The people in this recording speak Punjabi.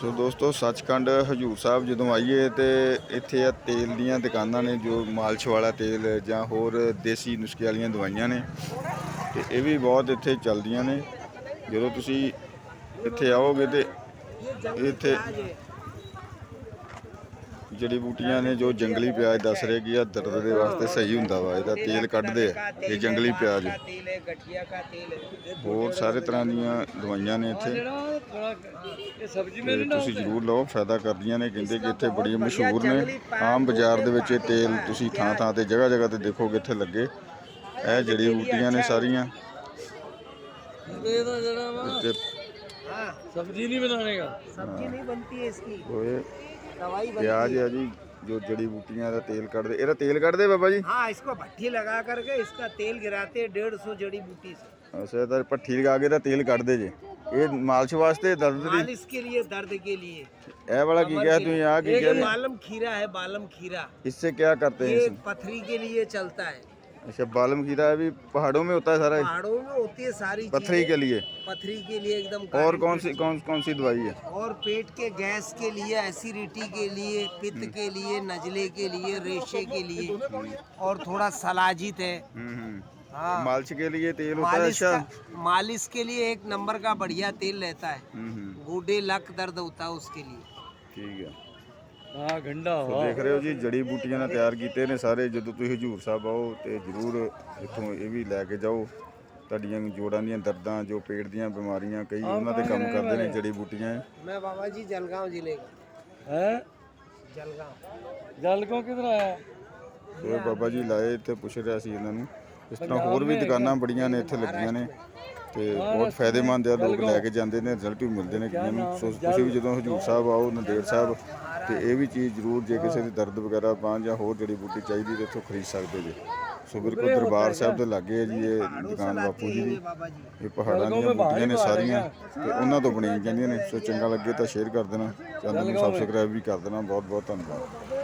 ਸੋ ਦੋਸਤੋ, ਸੱਚਖੰਡ ਹਜੂਰ ਸਾਹਿਬ ਜਦੋਂ ਆਈਏ ਤੇ ਇੱਥੇ ਆ ਤੇਲ ਦੀਆਂ ਦੁਕਾਨਾਂ ਨੇ, ਜੋ ਮਾਲਸ਼ ਵਾਲਾ ਤੇਲ ਜਾਂ ਹੋਰ ਦੇਸੀ ਨੁਸਖੇ ਵਾਲੀਆਂ ਦਵਾਈਆਂ ਨੇ। ਤੇ ਇਹ ਵੀ ਬਹੁਤ ਇੱਥੇ ਚੱਲਦੀਆਂ ਨੇ। ਜਦੋਂ ਤੁਸੀਂ ਇੱਥੇ ਆਓਗੇ ਤੇ ਇੱਥੇ ਜੜੀ ਬੂਟੀਆਂ ਨੇ ਜੋ ਜੰਗਲੀ ਪਿਆਜ ਦੱਸ ਰਹੇ ਕਿ ਆ ਦਰਦ ਦੇ ਵਾਸਤੇ ਸਹੀ ਹੁੰਦਾ ਵਾ ਇਹਦਾ ਤੇਲ ਕੱਢਦੇ ਆ ਇਹ ਜੰਗਲੀ ਪਿਆਜ। ਹੋਰ ਸਾਰੇ ਤਰ੍ਹਾਂ ਦੀਆਂ ਦਵਾਈਆਂ ਨੇ ਇੱਥੇ। ਤੁਸੀਂ ਜ਼ਰੂਰ ਲਓ ਫਾਇਦਾ ਕਰਦੀਆਂ ਨੇ ਕਹਿੰਦੇ ਕਿ ਇੱਥੇ ਬੜੀ ਮਸ਼ਹੂਰ ਨੇ। ਆਮ ਬਾਜ਼ਾਰ ਦੇ ਵਿੱਚ ਇਹ ਤੇਲ ਤੁਸੀਂ ਥਾਂ ਥਾਂ ਤੇ ਜਗ੍ਹਾ ਜਗ੍ਹਾ ਤੇ ਦੇਖੋਗੇ ਇੱਥੇ ਲੱਗੇ। ਇਹ ਜੜੀ ਬੂਟੀਆਂ ਨੇ ਸਾਰੀਆਂ। ਇਹਦਾ ਜਿਹੜਾ ਵਾ सब्जी नहीं बनाने का सब्जी नहीं बनती है इसकी ਹੋਏ दवाई बनती ਪਿਆਜ਼ ਆ ਜੀ ਜੋ ਜੜੀ ਬੂਟੀਆਂ ਦਾ ਤੇਲ ਕੱਢਦੇ ਇਹਦਾ ਤੇਲ ਕੱਢਦੇ ਬਾਬਾ ਜੀ हाँ इसको भट्टी लगा करके इसका तेल गिराते हैं डेढ़ सौ जड़ी बूटी से ਅੱਛਾ ਇਹਦਾ ਭੱਠੀ ਲਗਾ ਕੇ ਤਾਂ ਤੇਲ ਕੱਢਦੇ ਜੇ ਇਹ ਮਾਲਸ਼ ਵਾਸਤੇ ਦਰਦ ਦੀ मालिश के लिए दर्द के लिए ਇਹ ਵਾਲਾ ਕੀ ਕਿਹਾ ਤੁਸੀਂ ਆ ਕੀ ये ਕਿਹਾ बालम खीरा है बालम खीरा इससे क्या करते हैं ये इसे? पथरी के लिए चलता है अच्छा बालम खीरा अभी पहाड़ों में होता है सारा? पहाड़ों में होती है सारी पथरी के लिए? पथरी के लिए एकदम और कौन सी कौन कौन सी दवाई है? और पेट के गैस के लिए एसिडिटी के लिए पित्त के लिए नजले के लिए रेशे के लिए। और थोड़ा सलाजित है हम्म, हम्म। हाँ। मालिश के लिए तेल होता है मालिश अच्छा? मालिश के लिए एक नंबर का बढ़िया तेल रहता है। हम्म, हम्म, गोडे लक दर्द होता है उसके लिए। ठीक है। हाँ गंडा ਸੋ हुआ ਦੇਖ ਰਹੇ ਹੋ ਜੀ ਜੜੀ ਬੂਟੀਆਂ ਨਾਲ ਤਿਆਰ ਕੀਤੇ ਨੇ ਸਾਰੇ ਜਦੋਂ ਤੁਸੀਂ ਹਜੂਰ ਸਾਹਿਬ ਆਓ ਤੇ ਜਰੂਰ ਇੱਥੋਂ ਇਹ ਵੀ ਲੈ ਕੇ ਜਾਓ ਤੁਹਾਡੀਆਂ ਜੋੜਾਂ ਦੀਆਂ ਦਰਦਾਂ ਜੋ ਪੇਟ ਦੀਆਂ ਬਿਮਾਰੀਆਂ ਕਈ ਉਹਨਾਂ ਦੇ ਕੰਮ ਕਰਦੇ ਨੇ ਜੜੀ ਬੂਟੀਆਂ मैं बाबा जी जलगांव जिले का है जलगांव जल को किधर आया ਸੋ ਇਹ ਬਾਬਾ ਜੀ ਲਾਏ ਇੱਥੇ ਪੁੱਛ ਰਿਹਾ ਸੀ ਇਹਨਾਂ ਨੂੰ ਇਸ ਤਰ੍ਹਾਂ ਹੋਰ ਵੀ ਦੁਕਾਨਾਂ ਬੜੀਆਂ ਨੇ ਇੱਥੇ ਲੱਗੀਆਂ ਨੇ ਤੇ ਬਹੁਤ ਫਾਇਦੇਮੰਦ ਆ ਲੋਕ ਲੈ ਕੇ ਜਾਂਦੇ ਨੇ ਰਿਜ਼ਲਟ ਵੀ ਮਿਲਦੇ ਨੇ ਕਈਆਂ ਨੂੰ ਸੋ ਤੁਸੀਂ ਵੀ ਜਦੋਂ ਹਜੂਰ ਸਾਹਿਬ ਆਓ ਨੰਦੇੜ ਸਾਹਿਬ ਤੇ ਇਹ ਵੀ ਚੀਜ਼ ਜ਼ਰੂਰ ਜੇ ਕਿਸੇ ਦੀ ਦਰਦ ਵਗੈਰਾ ਬਾਂਹ ਜਾਂ ਹੋਰ ਜੜੀ ਬੂਟੀ ਚਾਹੀਦੀ ਤੇ ਇੱਥੋਂ ਖਰੀਦ ਸਕਦੇ ਜੀ। ਸੋ ਬਿਲਕੁਲ ਦਰਬਾਰ ਸਾਹਿਬ ਦੇ ਲਾਗੇ ਹੈ ਜੀ ਇਹ ਦੁਕਾਨ ਬਾਪੂ ਜੀ ਦੀ। ਇਹ ਪਹਾੜਾਂ ਦੀਆਂ ਬੂਟੀਆਂ ਨੇ ਸਾਰੀਆਂ ਤੇ ਉਹਨਾਂ ਤੋਂ ਬਣੀਆਂ ਜਾਂਦੀਆਂ ਨੇ। ਸੋ ਚੰਗਾ ਲੱਗੇ ਤਾਂ ਸ਼ੇਅਰ ਕਰ ਦੇਣਾ। ਚੈਨਲ ਨੂੰ ਸਬਸਕ੍ਰਾਈਬ ਵੀ ਕਰ ਦੇਣਾ। ਬਹੁਤ ਬਹੁਤ ਧੰਨਵਾਦ।